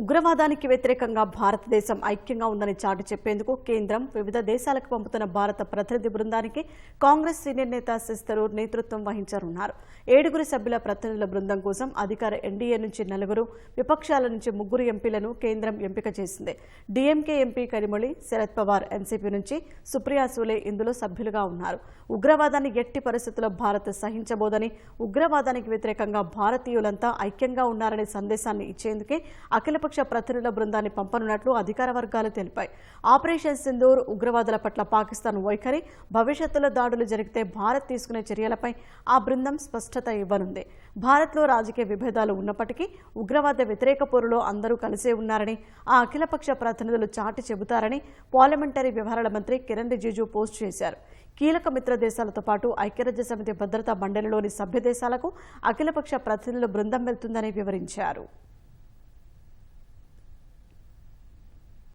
ఉగ్రవాదానికి వ్యతిరేకంగా భారతదేశం ఐక్యంగా ఉందని చాటి చెప్పేందుకు కేంద్రం వివిధ దేశాలకు పంపుతున్న భారత ప్రతినిధి బృందానికి కాంగ్రెస్ సీనియర్ నేత శశిథరూర్ నేతృత్వం వహించనున్నారు. ఏడుగురు సభ్యుల ప్రతినిధుల బృందం కోసం అధికార ఎన్డీఏ నుంచి నలుగురు విపక్షాల నుంచి ముగ్గురు ఎంపీలను కేంద్రం ఎంపిక చేసింది. DMK MP Kanimozhi Sharad Pawar NCP నుంచి సుప్రియా సూలే ఇందులో సభ్యులుగా ఉన్నారు. ఉగ్రవాదాన్ని ఎట్టి పరిస్థితుల్లో భారత్ సహించబోదని ఉగ్రవాదానికి వ్యతిరేకంగా భారతీయులంతా ఐక్యంగా ఉన్నారనే సందేశాన్ని ఇచ్చేందుకే ప్రతిపక్ష ప్రతినిధుల బృందాన్ని పంపనున్నట్లు అధికార వర్గాలు తెలిపాయి. ఆపరేషన్ సింధూర్ ఉగ్రవాదుల పట్ల పాకిస్తాన్ వైఖరి భవిష్యత్తులో దాడులు జరిగితే భారత్ తీసుకునే చర్యలపై ఆ బృందం స్పష్టత ఇవ్వనుంది. భారత్లో రాజకీయ విభేదాలు ఉన్నప్పటికీ ఉగ్రవాద వ్యతిరేక పోరులో అందరూ కలిసే ఉన్నారని ఆ అఖిలపక్ష ప్రతినిధులు చాటి చెబుతారని పార్లమెంటరీ వ్యవహారాల మంత్రి కిరణ్ రిజిజు పోస్ట్ చేశారు. కీలక మిత్ర దేశాలతో పాటు ఐక్యరాజ్య సమితి భద్రతా మండలిలోని సభ్య దేశాలకు అఖిలపక్ష ప్రతినిధుల బృందం వెళ్తుందని వివరించారు.